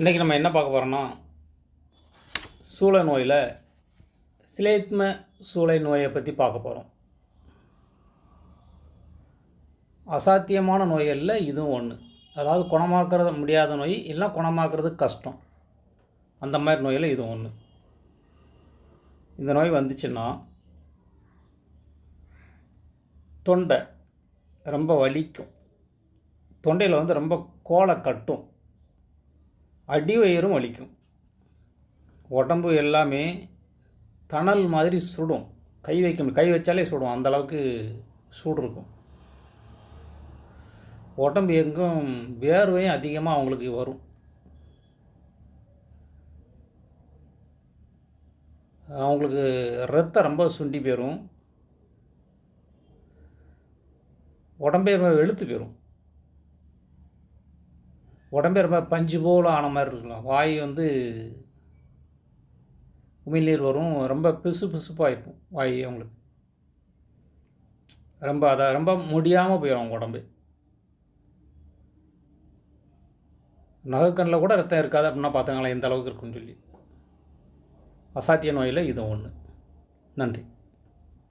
இன்றைக்கி நம்ம என்ன பார்க்க போகிறோன்னா சூளை நோயில் சிலேத்ம சூளை நோயை பற்றி பார்க்க போகிறோம் அசாத்தியமான நோய்களில் இதுவும் ஒன்று அதாவது குணமாக்குறது முடியாத நோய் இல்லை குணமாக்குறது கஷ்டம். அந்த மாதிரி நோயில் இதுவும் ஒன்று இந்த நோய் வந்துச்சுன்னா தொண்டை ரொம்ப வலிக்கும். தொண்டையில் வந்து ரொம்ப கோலை கட்டும். அடிவயிறும் வலிக்கும் உடம்பு எல்லாமே தணல் மாதிரி சுடும். கை வைக்க கை வச்சாலே சுடும். அந்த அளவுக்கு சூடு இருக்கும். உடம்பு எங்கும் வேர்வையும் அதிகமாக அவங்களுக்கு வரும். அவங்களுக்கு ரத்தம் ரொம்ப சுண்டி போயிடும் உடம்பே ரொம்ப வெளுத்து போயிடும் உடம்பே ரொம்ப பஞ்சு போல் ஆன மாதிரி இருக்கலாம் வாய் வந்து உமிழ்நீர் வரும். ரொம்ப பிசு பிசுப்பாக இருக்கும் வாய் அவங்களுக்கு. ரொம்ப அதை ரொம்ப முடியாமல் போயிடும் அவங்க உடம்பு. நகைக்கண்ணில் கூட ரத்தம் இருக்காது அப்படின்னா பார்த்துங்களேன் எந்த அளவுக்கு இருக்குன்னு சொல்லி. அசாத்திய நோயில் இது ஒன்று நன்றி.